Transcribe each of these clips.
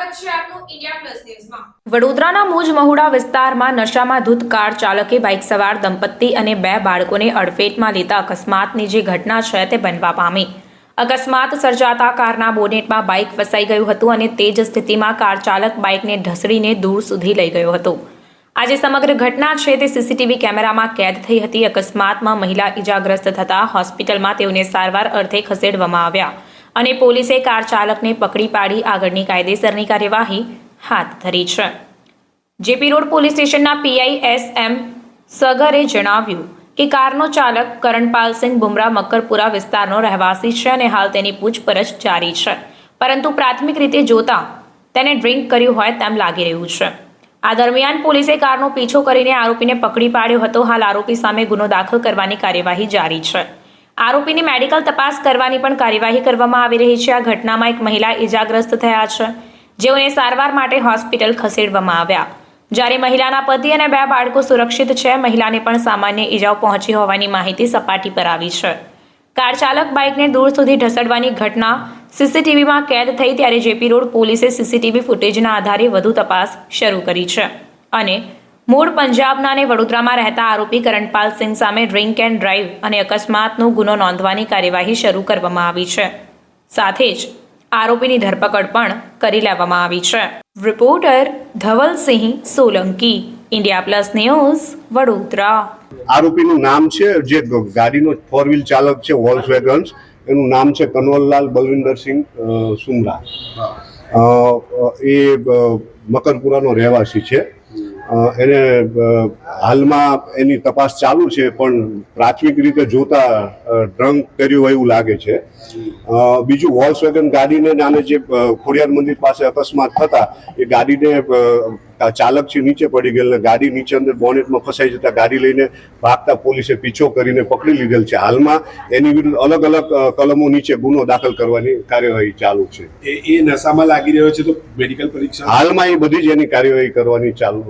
India plus ન્યૂઝમાં વડોદરાના મુજ મહુડા વિસ્તારમાં નશામાં ધૂત કાર ચાલકે બાઇક સવાર દંપતી અને બે બાળકોને અડફેટમાં લેતા અકસ્માતની જે ઘટના છે તે બનવા પામી. અકસ્માત સર્જાતા કારના બોનેટમાં બાઇક ફસાઈ ગયું હતું અને તે જ સ્થિતિમાં કાર ચાલક બાઇકને ઢસડીને દૂર સુધી લઈ ગયો હતો. આજે સમગ્ર ઘટના છે તે સીસીટીવી કેમેરામાં કેદ થઈ હતી. અકસ્માતમાં મહિલા ઇજાગ્રસ્ત થતા હોસ્પિટલમાં તેઓને સારવાર અર્થે ખસેડવામાં આવ્યા. અને પોલીસે કાર ચાલકને પકડી પાડી આગળની કાયદેસરની કાર્યવાહી હાથ ધરી છે. જેપી રોડ પોલીસ સ્ટેશનના પીઆઈ એસ એમ સગરે જણાવ્યું કે કારનો ચાલક કરણપાલસિંહ બુમરા મકરપુરા વિસ્તારનો રહેવાસી છે અને હાલ તેની પૂછપરછ જારી છે. પરંતુ પ્રાથમિક રીતે જોતા તેને ડ્રિંક કર્યું હોય તેમ લાગી રહ્યું છે. આ દરમિયાન પોલીસે કારનો પીછો કરીને આરોપીને પકડી પાડ્યો હતો. હાલ આરોપી સામે ગુનો દાખલ કરવાની કાર્યવાહી જારી છે. આરોપીની મેડિકલ તપાસ કરવાની પણ કાર્યવાહી કરવામાં આવી રહી છે. આ ઘટનામાં એક મહિલા ઇજાગ્રસ્ત થયા છે. જેઓને સારવાર માટે હોસ્પિટલ ખસેડવામાં આવ્યા. જ્યારે મહિલાના પતિ અને બે બાળકો સુરક્ષિત છે, મહિલાને પણ સામાન્ય ઈજાઓ પહોંચી હોવાની માહિતી સપાટી પર આવી છે. કાર ચાલક બાઇકને દૂર સુધી ઢસડવાની ઘટના સીસીટીવીમાં કેદ થઈ ત્યારે જેપી રોડ પોલીસે સીસીટીવી ફૂટેજના આધારે વધુ તપાસ શરૂ કરી છે. અને મૂળ પંજાબના અને વડોદરામાં રહેતા આરોપી કરણપાલ સિંહ સામે ડ્રિંક એન્ડ ડ્રાઈવ અને અકસ્માતનો ગુનો નોંધવાની કાર્યવાહી શરૂ કરવામાં આવી છે. સાથે જ આરોપીની ધરપકડ પણ કરી લેવામાં આવી છે. Reporter Dhavalsinh Solanki India plus news Vadodara. આરોપીનું નામ છે જે ગાડીનો ફોર વ્હીલ ચાલક છે વોલ્સ વેગન્સ એનું નામ છે કનવલલાલ બલવિંદરસિંહ સુમરા એ મકરપુરાનો રહેવાસી છે. એને હાલમાં એની તપાસ ચાલુ છે પણ પ્રાથમિક રીતે જોતા ડ્રંક કર્યું હોય એવું લાગે છે. બીજું વોલ્સ વેગન ગાડીને નાને જે ખોડિયાર મંદિર પાસે અકસ્માત થતા એ ગાડીને ચાલક છે નીચે પડી ગયેલ ગાડી નીચે અંદર બોનેટમાં ફસાઈ જતા ગાડી લઈને ભાગતા પોલીસે પીછો કરીને પકડી લીધેલ છે. હાલમાં એની વિરુદ્ધ અલગ અલગ કલમો નીચે ગુનો દાખલ કરવાની કાર્યવાહી ચાલુ છે. એ એ નશામાં લાગી રહ્યો છે તો મેડિકલ પરીક્ષા? હાલમાં એ બધી જ એની કાર્યવાહી કરવાની ચાલુ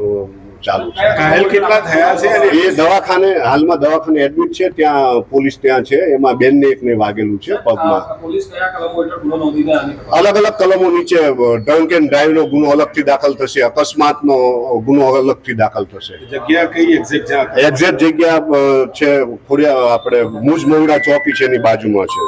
ચાલુ છે. ઘાયલ કેટલા થયા છે એ દવાખાને હાલમાં દવાખાને એડમિટ છે ત્યાં પોલીસ ત્યાં છે એમાં બેનને એકને વાગેલું છે પગમાં. પોલીસ કયા કલમો હેઠળ ગુનો નોંધીને આની તપાસ અલગ અલગ કલમો નીચે ડ્રંક એન્ડ ડ્રાઈવનો ગુનો અલગથી દાખલ થશે અકસ્માતનો ગુનો અલગથી દાખલ થશે. જગ્યા કઈ એક્ઝેક્ટ એક્ઝેક્ટ જગ્યા છે ખોડિયા આપણે મુજ મોવડા ચોકી છે એની બાજુમાં છે.